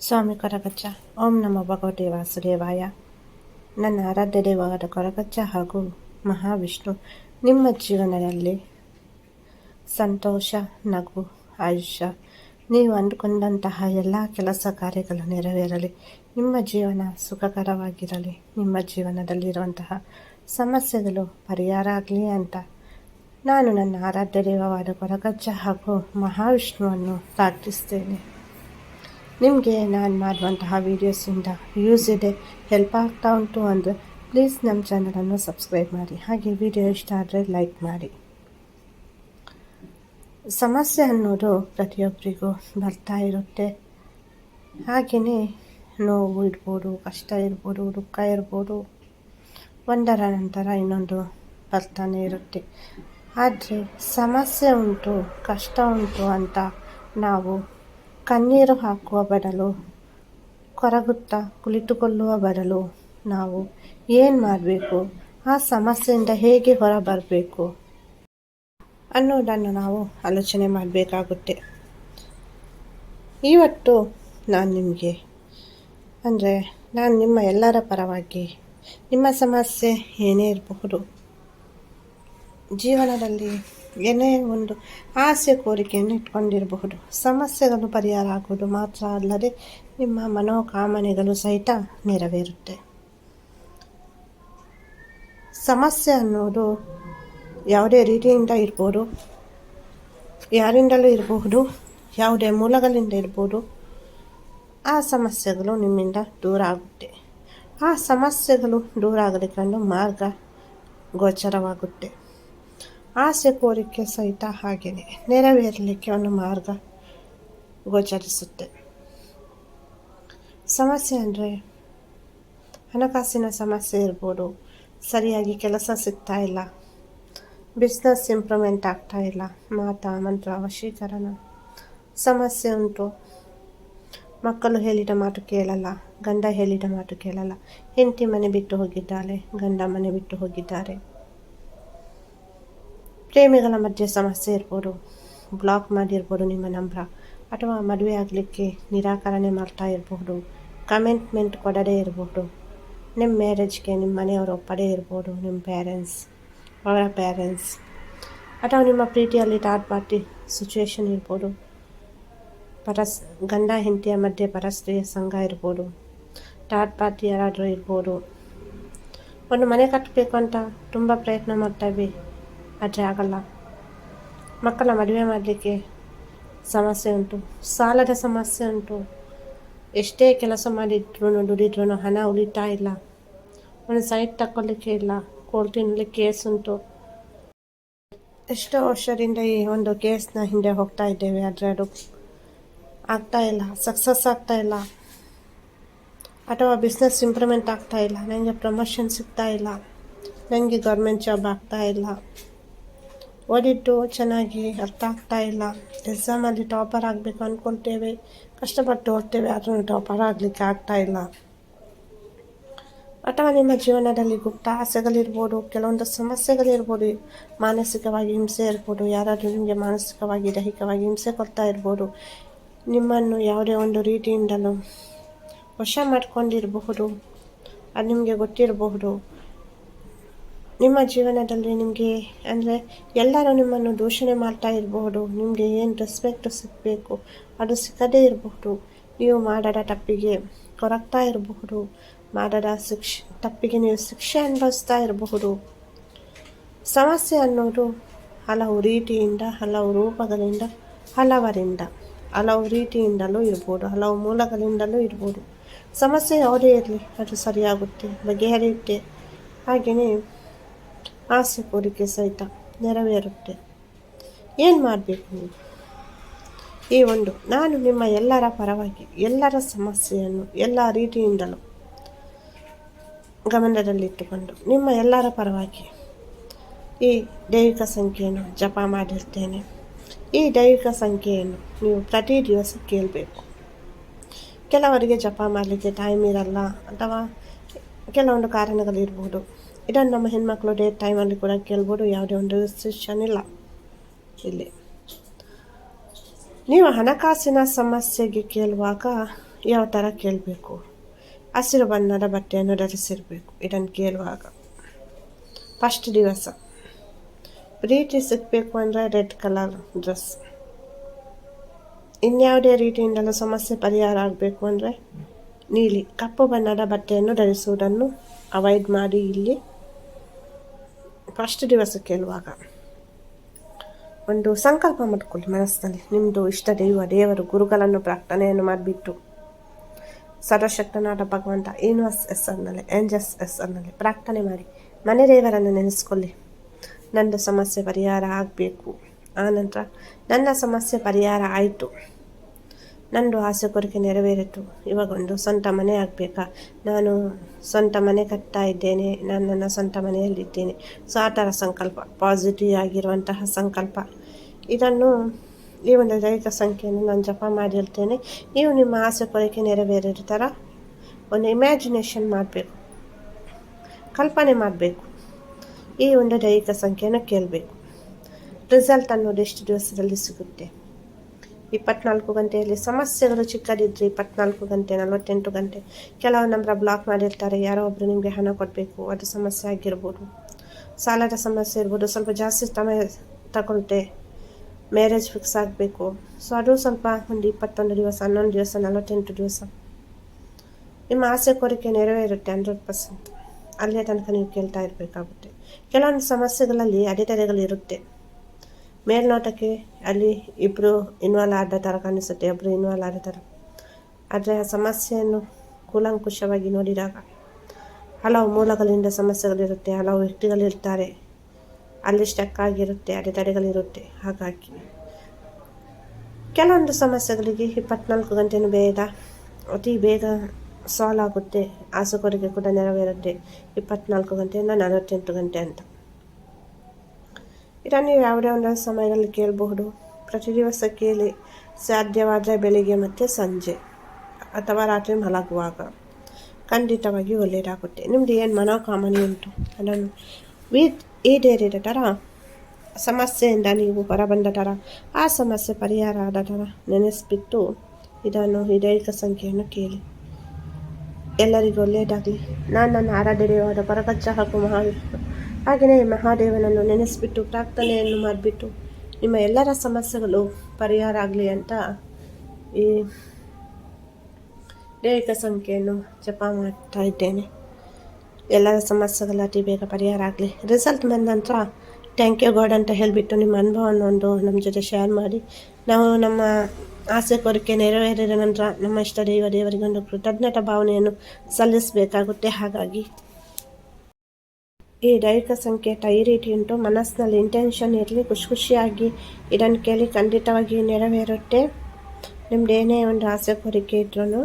ಸ್ವಾಮಿ ಕೊರಗಜ್ಜ ಓಂ ನಮ ಭಗವತೆ ವಾಸುದೇವಾಯ. ನನ್ನ ಆರಾಧ್ಯ ದೇವಾದ ಕೊರಗಜ್ಜ ಹಾಗೂ ಮಹಾವಿಷ್ಣು, ನಿಮ್ಮ ಜೀವನದಲ್ಲಿ ಸಂತೋಷ, ನಗು, ಆಯುಷ್ಯ, ನೀವು ಅಂದುಕೊಂಡಂತಹ ಎಲ್ಲ ಕೆಲಸ ಕಾರ್ಯಗಳು ನೆರವೇರಲಿ. ನಿಮ್ಮ ಜೀವನ ಸುಖಕರವಾಗಿರಲಿ. ನಿಮ್ಮ ಜೀವನದಲ್ಲಿರುವಂತಹ ಸಮಸ್ಯೆಗಳು ಪರಿಹಾರ ಆಗಲಿ ಅಂತ ನಾನು ನನ್ನ ಆರಾಧ್ಯ ದೇವವಾದ ಕೊರಗಜ್ಜ ಹಾಗೂ ಮಹಾವಿಷ್ಣುವನ್ನು ಪ್ರಾರ್ಥಿಸ್ತೇನೆ. ನಿಮಗೆ ನಾನು ಮಾಡುವಂತಹ ವೀಡಿಯೋಸಿಂದ ಯೂಸ್ ಇದೆ. ಹೆಲ್ಪ್ ಆಗ್ತಾ ಉಂಟು ಅಂದರೆ ಪ್ಲೀಸ್ ನಮ್ಮ ಚಾನಲನ್ನು ಸಬ್ಸ್ಕ್ರೈಬ್ ಮಾಡಿ. ಹಾಗೆ ವಿಡಿಯೋ ಇಷ್ಟ ಆದರೆ ಲೈಕ್ ಮಾಡಿ. ಸಮಸ್ಯೆ ಅನ್ನೋದು ಪ್ರತಿಯೊಬ್ಬರಿಗೂ ಬರ್ತಾ ಇರುತ್ತೆ. ಹಾಗೆಯೇ ನೋವು ಇರ್ಬೋದು, ಕಷ್ಟ ಇರ್ಬೋದು, ದುಃಖ ಇರ್ಬೋದು, ಒಂದರ ನಂತರ ಇನ್ನೊಂದು ಬರ್ತಾನೆ ಇರುತ್ತೆ. ಆದರೆ ಸಮಸ್ಯೆ ಉಂಟು, ಕಷ್ಟ ಉಂಟು ಅಂತ ನಾವು ಕಣ್ಣೀರು ಹಾಕುವ ಬದಲು ಕೊರಗುತ್ತಾ ಕುಳಿತುಕೊಳ್ಳುವ ಬದಲು ನಾವು ಏನು ಮಾಡಬೇಕು? ಆ ಸಮಸ್ಯೆಯಿಂದ ಹೇಗೆ ಹೊರಬರಬೇಕು? ಅನ್ನೋದನ್ನು ನಾವು ಆಲೋಚನೆ ಮಾಡಬೇಕಾಗುತ್ತೆ. ಇವತ್ತು ನಾನು ನಿಮಗೆ, ಅಂದರೆ ನಾನು ನಿಮ್ಮ ಎಲ್ಲರ ಪರವಾಗಿ ನಿಮ್ಮ ಸಮಸ್ಯೆ ಏನೇ ಇರಬಹುದು, ಜೀವನದಲ್ಲಿ ಏನೇ ಒಂದು ಆಸೆ ಕೋರಿಕೆಯನ್ನು ಇಟ್ಕೊಂಡಿರಬಹುದು. ಸಮಸ್ಯೆಗಳು ಪರಿಹಾರ ಆಗುವುದು ಮಾತ್ರ ಅಲ್ಲದೆ ನಿಮ್ಮ ಮನೋಕಾಮನೆಗಳು ಸಹಿತ ನೆರವೇರುತ್ತೆ. ಸಮಸ್ಯೆ ಅನ್ನೋದು ಯಾವುದೇ ರೀತಿಯಿಂದ ಇರ್ಬೋದು, ಯಾರಿಂದಲೂ ಇರಬಹುದು ಯಾವುದೇ ಮೂಲಗಳಿಂದ ಇರ್ಬೋದು, ಆ ಸಮಸ್ಯೆಗಳು ನಿಮ್ಮಿಂದ ದೂರ ಆಗುತ್ತೆ. ಆ ಸಮಸ್ಯೆಗಳು ದೂರ ಆಗಲಿಕ್ಕೆ ಮಾರ್ಗ ಗೋಚರವಾಗುತ್ತೆ. ಆಸೆ ಕೋರಿಕೆ ಸಹಿತ ಹಾಗೆಯೇ ನೆರವೇರಲಿಕ್ಕೆ ಒಂದು ಮಾರ್ಗ ಗೋಚರಿಸುತ್ತೆ. ಸಮಸ್ಯೆ ಅಂದರೆ ಹಣಕಾಸಿನ ಸಮಸ್ಯೆ ಇರ್ಬೋದು. ಸರಿಯಾಗಿ ಕೆಲಸ ಸಿಗ್ತಾ ಇಲ್ಲ. ಬಿಸ್ನೆಸ್ ಇಂಪ್ರೂವ್ಮೆಂಟ್ ಆಗ್ತಾ ಇಲ್ಲ. ಮಾತಾ, ಮಂತ್ರ, ವಶೀಕರಣ. ಸಮಸ್ಯೆ ಉಂಟು. ಮಕ್ಕಳು ಹೇಳಿದ ಮಾತು ಕೇಳಲ್ಲ. ಗಂಡ ಹೇಳಿದ ಮಾತು ಕೇಳಲ್ಲ. ಹೆಂಡತಿ ಮನೆ ಬಿಟ್ಟು ಹೋಗಿದ್ದಾಳೆ. ಗಂಡ ಮನೆ ಬಿಟ್ಟು ಹೋಗಿದ್ದಾರೆ. ಪ್ರೇಮಿಗಳ ಮಧ್ಯೆ ಸಮಸ್ಯೆ ಇರ್ಬೋದು ಬ್ಲಾಕ್ ಮಾಡಿರ್ಬೋದು ನಿಮ್ಮ ನಂಬರ, ಅಥವಾ ಮದುವೆ ಆಗಲಿಕ್ಕೆ ನಿರಾಕರಣೆ ಮಾಡ್ತಾ ಇರಬಹುದು ಕಮೆಂಟ್ಮೆಂಟ್ ಕೊಡದೇ ಇರಬಹುದು ನಿಮ್ಮ ಮ್ಯಾರೇಜ್ಗೆ ನಿಮ್ಮ ಮನೆಯವರು ಒಪ್ಪದೇ ಇರ್ಬೋದು ನಿಮ್ಮ ಪೇರೆಂಟ್ಸ್ ಅವರ ಪೇರೆಂಟ್ಸ್ ಅಥವಾ ನಿಮ್ಮ ಪ್ರೀತಿಯಲ್ಲಿ ಥರ್ಡ್ ಪಾರ್ಟಿ ಸಿಚುವೇಶನ್ ಇರ್ಬೋದು, ಪರಸ್, ಗಂಡ ಹೆಂಡತಿಯ ಮಧ್ಯೆ ಪರಸ್ತ್ರೀಯ ಸಂಘ ಇರ್ಬೋದು ಥರ್ಡ್ ಪಾರ್ಟಿ ಯಾರಾದರೂ ಇರ್ಬೋದು, ಒಂದು ಮನೆ ಕಟ್ಟಬೇಕು ಅಂತ ತುಂಬ ಪ್ರಯತ್ನ ಮಾಡ್ತಾಯಿವಿ ಆದರೆ ಆಗಲ್ಲ. ಮಕ್ಕಳ ಮದುವೆ ಮಾಡಲಿಕ್ಕೆ ಸಮಸ್ಯೆ ಉಂಟು. ಸಾಲದ ಸಮಸ್ಯೆ ಉಂಟು. ಎಷ್ಟೇ ಕೆಲಸ ಮಾಡಿದ್ರು ದುಡಿದ್ರೂ ಹಣ ಉಳಿತಾ ಇಲ್ಲ. ಒಂದು ಸೈಟ್ ತಗೊಳ್ಳಿಕ್ಕೆ ಇಲ್ಲ. ಕೋರ್ಟಿನಲ್ಲಿ ಕೇಸ್ ಉಂಟು. ಎಷ್ಟೋ ವರ್ಷದಿಂದ ಈ ಒಂದು ಕೇಸ್ನ ಹಿಂದೆ ಹೋಗ್ತಾ ಇದ್ದೇವೆ. ಆದರೆ ಅದು ಆಗ್ತಾ ಇಲ್ಲ. ಸಕ್ಸಸ್ ಆಗ್ತಾ ಇಲ್ಲ. ಅಥವಾ ಬಿಸ್ನೆಸ್ ಇಂಪ್ರೂವ್ಮೆಂಟ್ ಆಗ್ತಾ ಇಲ್ಲ. ನನಗೆ ಪ್ರಮೋಷನ್ ಸಿಗ್ತಾ ಇಲ್ಲ. ನನಗೆ ಗೌರ್ಮೆಂಟ್ ಜಾಬ್ ಆಗ್ತಾ ಇಲ್ಲ. ಓದಿದ್ದು ಚೆನ್ನಾಗಿ ಅರ್ಥ ಆಗ್ತಾ ಇಲ್ಲ. ಎಕ್ಸಾಮಲ್ಲಿ ಟಾಪರ್ ಆಗಬೇಕು ಅಂದ್ಕೊಳ್ತೇವೆ ಕಷ್ಟಪಟ್ಟು ಓದ್ತೇವೆ, ಆದರೂ ಟಾಪರ್ ಆಗಲಿಕ್ಕೆ ಆಗ್ತಾ ಇಲ್ಲ. ಅಥವಾ ನಿಮ್ಮ ಜೀವನದಲ್ಲಿ ಗುಪ್ತ ಆಸೆಗಳಿರ್ಬೋದು, ಕೆಲವೊಂದು ಸಮಸ್ಯೆಗಳಿರ್ಬೋದು, ಮಾನಸಿಕವಾಗಿ ಹಿಂಸೆ ಇರ್ಬೋದು, ಯಾರಾದರೂ ನಿಮಗೆ ಮಾನಸಿಕವಾಗಿ, ದೈಹಿಕವಾಗಿ ಹಿಂಸೆ ಕೊಡ್ತಾ ಇರ್ಬೋದು, ನಿಮ್ಮನ್ನು ಯಾವುದೇ ಒಂದು ರೀತಿಯಿಂದಲೂ ವಶ ಮಾಡ್ಕೊಂಡಿರಬಹುದು, ಅದು ನಿಮಗೆ ಗೊತ್ತಿರಬಹುದು. ನಿಮ್ಮ ಜೀವನದಲ್ಲಿ ನಿಮಗೆ, ಅಂದರೆ ಎಲ್ಲರೂ ನಿಮ್ಮನ್ನು ದೂಷಣೆ ಮಾಡ್ತಾ ಇರಬಹುದು ನಿಮಗೆ ಏನು ರೆಸ್ಪೆಕ್ಟ್ ಸಿಗಬೇಕು, ಅದು ಸಿಗದೇ ಇರಬಹುದು ನೀವು ಮಾಡದ ತಪ್ಪಿಗೆ ಕೊರಗ್ತಾ ಇರಬಹುದು ಮಾಡದ ಶಿಕ್ಷೆ, ತಪ್ಪಿಗೆ ನೀವು ಶಿಕ್ಷೆ ಅನುಭವಿಸ್ತಾ ಇರಬಹುದು ಸಮಸ್ಯೆ ಅನ್ನೋದು ಹಲವು ರೀತಿಯಿಂದ, ಹಲವು ರೂಪಗಳಿಂದ, ಹಲವರಿಂದ, ಹಲವು ರೀತಿಯಿಂದಲೂ ಇರ್ಬೋದು, ಹಲವು ಮೂಲಗಳಿಂದಲೂ ಇರ್ಬೋದು. ಸಮಸ್ಯೆ ಯಾವುದೇ ಇರಲಿ, ಅದು ಸರಿಯಾಗುತ್ತೆ, ಬಗೆಹರಿಯುತ್ತೆ. ಹಾಗೆಯೇ ಆಸೆ ಕೋರಿಕೆ ಸಹಿತ ನೆರವೇರುತ್ತೆ. ಏನು ಮಾಡಬೇಕು ನೀವು? ಈ ಒಂದು, ನಾನು ನಿಮ್ಮ ಎಲ್ಲರ ಪರವಾಗಿ, ಎಲ್ಲರ ಸಮಸ್ಯೆಯನ್ನು ಎಲ್ಲ ರೀತಿಯಿಂದಲೂ ಗಮನದಲ್ಲಿಟ್ಟುಕೊಂಡು ನಿಮ್ಮ ಎಲ್ಲರ ಪರವಾಗಿ ಈ ದೈವಿಕ ಸಂಖ್ಯೆಯನ್ನು ಜಪ ಮಾಡಿರ್ತೇನೆ. ಈ ದೈವಿಕ ಸಂಖ್ಯೆಯನ್ನು ನೀವು ಪ್ರತಿ ದಿವಸ ಕೇಳಬೇಕು. ಕೆಲವರಿಗೆ ಜಪ ಮಾಡಲಿಕ್ಕೆ ಟೈಮ್ ಇರಲ್ಲ ಅಥವಾ ಕೆಲವೊಂದು ಕಾರಣಗಳಿರ್ಬೋದು. ಇದನ್ನು ನಮ್ಮ ಹೆಣ್ಮಕ್ಳು ಡೇ ಟೈಮಲ್ಲಿ ಕೂಡ ಕೇಳ್ಬೋದು, ಯಾವುದೇ ಒಂದು ರಿಸ್ಟ್ರಿಕ್ಷನ್ ಇಲ್ಲ. ಇಲ್ಲಿ. ನೀವು ಹಣಕಾಸಿನ ಸಮಸ್ಯೆಗೆ ಕೇಳುವಾಗ ಯಾವ ಥರ ಕೇಳಬೇಕು? ಹಸಿರು ಬಣ್ಣದ ಬಟ್ಟೆಯನ್ನು ಧರಿಸಿರಬೇಕು, ಇದನ್ನು ಕೇಳುವಾಗ. ಫಸ್ಟ್ ದಿವಸ. ಪ್ರೀತಿ ಸಿಗಬೇಕು ಅಂದರೆ ರೆಡ್ ಕಲರ್ ಡ್ರೆಸ್ ಇನ್ಯಾವುದೇ ರೀತಿಯಿಂದಲೂ ಸಮಸ್ಯೆ ಪರಿಹಾರ ಆಗಬೇಕು ಅಂದರೆ ನೀಲಿ. ಕಪ್ಪು ಬಣ್ಣದ ಬಟ್ಟೆಯನ್ನು ಧರಿಸುವುದನ್ನು ಅವಾಯ್ಡ್ ಮಾಡಿ ಇಲ್ಲಿ. ಫಸ್ಟ್ ದಿವಸ ಕೇಳುವಾಗ ಒಂದು ಸಂಕಲ್ಪ ಮಾಡಿಕೊಳ್ಳಿ ಮನಸ್ಸಿನಲ್ಲಿ. ನಿಮ್ಮದು ಇಷ್ಟ ದೈವ, ದೇವರು, ಗುರುಗಳನ್ನು ಪ್ರಾರ್ಥನೆಯನ್ನು ಮಾಡಿಬಿಟ್ಟು ಸರ್ವಶಕ್ತನಾದ ಭಗವಂತ ಯೂನಿವರ್ಸ್ ಹೆಸರಿನಲ್ಲಿ ಏಂಜಸ್ ಹೆಸರಿನಲ್ಲಿ ಪ್ರಾರ್ಥನೆ ಮಾಡಿ. ಮನೆ ದೇವರನ್ನು ನೆನೆಸ್ಕೊಳ್ಳಿ. ನನ್ನ ಸಮಸ್ಯೆ ಪರಿಹಾರ ಆಗಬೇಕು. ಆನಂತರ ನನ್ನ ಸಮಸ್ಯೆ ಪರಿಹಾರ ಆಯಿತು. ನಂದು ಆಸೆ ಕೋರಿಕೆ ನೆರವೇರಿತು. ಇವಾಗೊಂದು ಸ್ವಂತ ಮನೆ ಆಗಬೇಕಾ? ನಾನು ಸ್ವಂತ ಮನೆ ಕಟ್ತಾ ಇದ್ದೇನೆ. ನಾನು ನನ್ನ ಸ್ವಂತ ಮನೆಯಲ್ಲಿದ್ದೇನೆ. ಸೊ, ಆ ಥರ ಸಂಕಲ್ಪ. ಪಾಸಿಟಿವ್ ಆಗಿರುವಂತಹ ಸಂಕಲ್ಪ. ಇದನ್ನು ಈ ಒಂದು ದೈಹಿಕ ಸಂಖ್ಯೆಯನ್ನು ನಾನು ಜಪ ಮಾಡಿರ್ತೇನೆ. ನೀವು ನಿಮ್ಮ ಆಸೆ ಕೋರಿಕೆ ನೆರವೇರಿದ ಥರ ಒಂದು ಇಮ್ಯಾಜಿನೇಷನ್ ಮಾಡಬೇಕು. ಕಲ್ಪನೆ ಮಾಡಬೇಕು. ಈ ಒಂದು ದೈಹಿಕ ಸಂಖ್ಯೆಯನ್ನು ಕೇಳಬೇಕು. ರಿಸಲ್ಟ್ ಅನ್ನೋದು ಎಷ್ಟು ದಿವಸದಲ್ಲಿ ಸಿಗುತ್ತೆ? ಇಪ್ಪತ್ನಾಲ್ಕು ಗಂಟೆಯಲ್ಲಿ. ಸಮಸ್ಯೆಗಳು ಚಿಕ್ಕದಿದ್ದರೆ ಇಪ್ಪತ್ನಾಲ್ಕು ಗಂಟೆ, ನಲವತ್ತೆಂಟು ಗಂಟೆ. ಕೆಲವು ನಂಬರ ಬ್ಲಾಕ್ ಮಾಡಿರ್ತಾರೆ. ಯಾರೋ ಒಬ್ಬರು ನಿಮಗೆ ಹಣ ಕೊಡಬೇಕು. ಅದು ಸಮಸ್ಯೆ ಆಗಿರ್ಬೋದು. ಸಾಲದ ಸಮಸ್ಯೆ ಇರ್ಬೋದು. ಸ್ವಲ್ಪ ಜಾಸ್ತಿ ಸಮಯ ತಗೊಳ್ತೆ. ಮ್ಯಾರೇಜ್ ಫಿಕ್ಸ್ ಆಗಬೇಕು. ಸೊ ಅದು ಸ್ವಲ್ಪ ಒಂದು ಇಪ್ಪತ್ತೊಂದು ದಿವಸ, ಹನ್ನೊಂದು ದಿವಸ, ನಲವತ್ತೆಂಟು ದಿವಸ. ನಿಮ್ಮ ಆಸೆ ಕೋರಿಕೆ ನೆರವೇರುತ್ತೆ ಹಂಡ್ರೆಡ್ ಪರ್ಸೆಂಟ್ ಅಲ್ಲೇ ತನಕ ನೀವು ಕೇಳ್ತಾ ಇರಬೇಕಾಗುತ್ತೆ. ಕೆಲವೊಂದು ಸಮಸ್ಯೆಗಳಲ್ಲಿ ಅಡೆತಡೆಗಳಿರುತ್ತೆ ಮೇಲ್ನೋಟಕ್ಕೆ ಅಲ್ಲಿ ಇಬ್ಬರು ಇನ್ವಾಲ್ವ್ ಆದ ಥರ ಕಾಣಿಸುತ್ತೆ ಒಬ್ಬರು ಇನ್ವಾಲ್ವ್ ಆದ ಥರ ಆದರೆ ಆ ಸಮಸ್ಯೆಯನ್ನು ಕೂಲಂಕುಷವಾಗಿ ನೋಡಿದಾಗ ಹಲವು ಮೂಲಗಳಿಂದ ಸಮಸ್ಯೆಗಳಿರುತ್ತೆ, ಹಲವು ವ್ಯಕ್ತಿಗಳಿರ್ತಾರೆ. ಅಲ್ಲಿ ಸ್ಟಕ್ ಆಗಿರುತ್ತೆ ಅಡೆತಡೆಗಳಿರುತ್ತೆ ಹಾಗಾಗಿ ಕೆಲವೊಂದು ಸಮಸ್ಯೆಗಳಿಗೆ ಇಪ್ಪತ್ನಾಲ್ಕು ಗಂಟೆನೂ ಬೇಗ, ಅತಿ ಬೇಗ ಸಾಲ್ವ್ ಆಗುತ್ತೆ. ಕೂಡ ನೆರವೇರುತ್ತೆ ಇಪ್ಪತ್ನಾಲ್ಕು ಗಂಟೆಯಿಂದ ನಲವತ್ತೆಂಟು ಗಂಟೆ ಅಂತ. ಇದನ್ನು ನೀವು ಯಾವುದೇ ಒಂದು ಸಮಯದಲ್ಲಿ ಕೇಳಬಹುದು. ಪ್ರತಿ ದಿವಸ ಕೇಳಿ ಸಾಧ್ಯವಾದರೆ ಬೆಳಿಗ್ಗೆ ಮತ್ತು ಸಂಜೆ ಅಥವಾ ರಾತ್ರಿ ಮಲಗುವಾಗ ಖಂಡಿತವಾಗಿ ಒಳ್ಳೆಯದಾಗುತ್ತೆ. ನಿಮ್ಮದು ಏನು ಮನೋಕಾಮನೆ ಉಂಟು? ಅದನ್ನು ವಿತ್ ಈಡೇರಿದ ಥರ ಸಮಸ್ಯೆಯಿಂದ ನೀವು ಹೊರಬಂದ ಥರ ಆ ಸಮಸ್ಯೆ ಪರಿಹಾರ ಆದ ಥರ ನೆನೆಸ್ಬಿಟ್ಟು ಇದನ್ನು ಹೃದಯಿಕ ಸಂಖ್ಯೆಯನ್ನು ಕೇಳಿ. ಎಲ್ಲರಿಗೂ ಒಳ್ಳೆಯದಾಗಲಿ. ನಾನು ನನ್ನ ಆರಾಧನೆಯಾದ ಪರಕಚ್ಚ ಹಾಗೂ ಮಹಾವಿಷ್ಣು ಹಾಗೆಯೇ ಮಹಾದೇವನನ್ನು ನೆನೆಸಿಬಿಟ್ಟು, ಪ್ರಾರ್ಥನೆಯನ್ನು ಮಾಡಿಬಿಟ್ಟು, ನಿಮ್ಮ ಎಲ್ಲರ ಸಮಸ್ಯೆಗಳು ಪರಿಹಾರ ಆಗಲಿ ಅಂತ ಈ ದೈಹಿಕ ಸಂಖ್ಯೆಯನ್ನು ಜಪ ಮಾಡ್ತಾ ಇದ್ದೇನೆ. ಎಲ್ಲರ ಸಮಸ್ಯೆಗಳು ಅತಿ ಬೇಗ ಪರಿಹಾರ ಆಗಲಿ. ರಿಸಲ್ಟ್ ಬಂದ ನಂತರ ಥ್ಯಾಂಕ್ ಯು ಗಾಡ್ ಅಂತ ಹೇಳಿಬಿಟ್ಟು ನಿಮ್ಮ ಅನುಭವವನ್ನು ಒಂದು ನಮ್ಮ ಜೊತೆ ಶೇರ್ ಮಾಡಿ. ನಾವು ನಮ್ಮ ಆಸೆ ಕೋರಿಕೆ ನೆರವೇರಿದ ನಂತರ, ನಮ್ಮ ಇಷ್ಟ ದೈವ ದೇವರಿಗೊಂದು ಕೃತಜ್ಞತಾ ಭಾವನೆಯನ್ನು ಸಲ್ಲಿಸಬೇಕಾಗುತ್ತೆ. ಹಾಗಾಗಿ ಈ ದೈಹಿಕ ಸಂಕೇತ ಈ ರೀತಿ ಉಂಟು. ಮನಸ್ಸಿನಲ್ಲಿ ಇಂಟೆನ್ಷನ್ ಇರಲಿ, ಖುಷಿ ಖುಷಿಯಾಗಿ ಇದನ್ನು ಕೇಳಿ ಖಂಡಿತವಾಗಿ ನೆರವೇರುತ್ತೆ. ನಿಮ್ದು ಏನೇ ಒಂದು ಆಸೆ, ಕೋರಿಕೆ ಇದ್ರೂ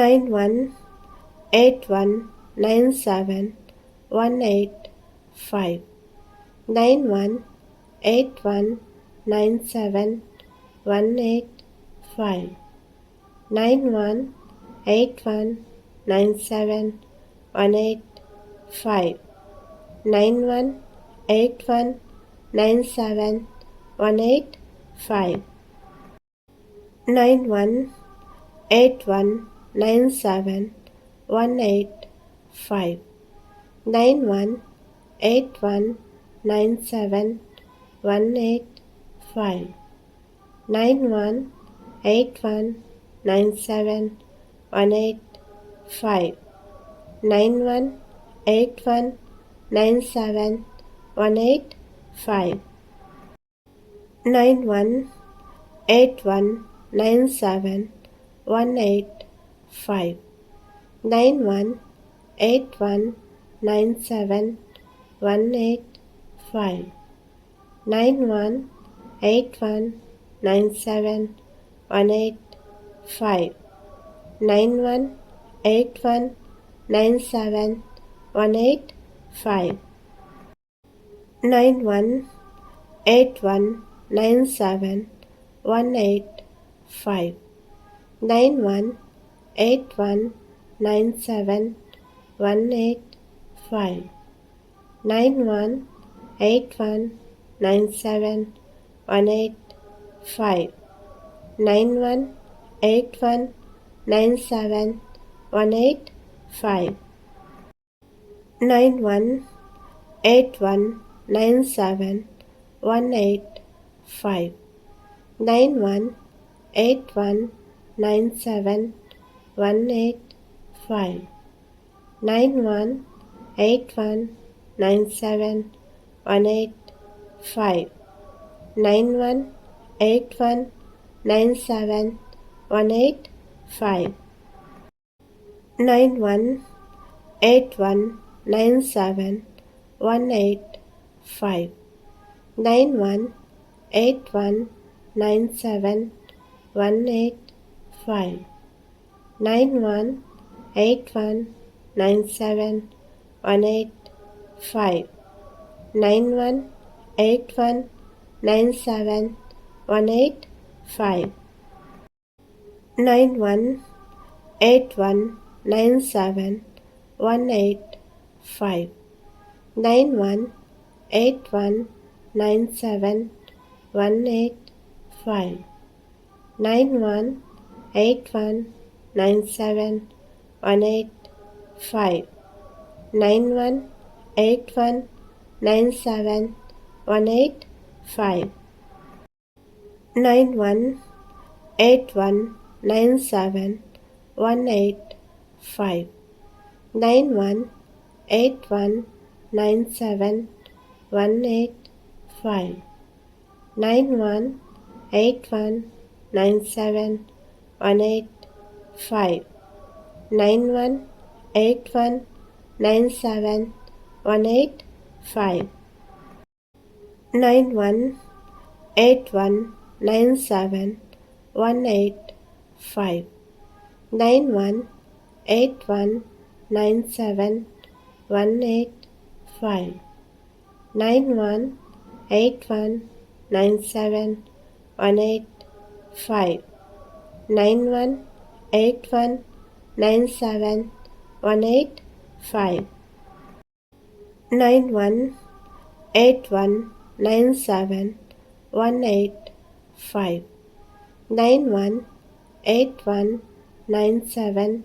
nine one eight one nine seven one eight five. Nine one eight one nine seven one eight five. Nine one eight one nine seven one eight five. nine one eight one nine seven one eight five. nine one eight one nine seven one eight five nine one eight one nine seven one eight five. nine one eight one nine seven one eight five nine one eight one nine seven one eight five. Nine one eight one nine seven one eight five. Nine one eight one nine seven one eight five. Nine one eight one nine seven one eight five. Nine one eight one nine seven one eight five nine one eight one nine seven one eight five. nine one eight one nine seven one eight five. nine one eight one nine seven one eight five. nine one eight one nine seven one eight five nine one eight one nine seven one eight five nine one eight one nine seven one eight five nine one eight one nine seven one eight five nine one eight one nine seven one eight five nine one eight one nine seven one eight five. nine one eight one nine seven one eight five. nine one eight one nine seven one eight five. nine one eight one nine seven one eight five. nine one eight one nine seven one eight five nine one eight one nine seven one eight five nine one eight one nine seven one eight five nine one eight one nine seven one eight five nine one eight one nine seven one eight five nine one eight one nine seven one eight five nine one eight one nine seven one eight five nine one eight one nine seven one eight five nine one eight one nine seven one eight five nine one eight one nine seven one eight five nine one eight one nine seven one eight five nine one eight one nine seven one eight five nine one eight one nine seven one eight five nine one eight one nine seven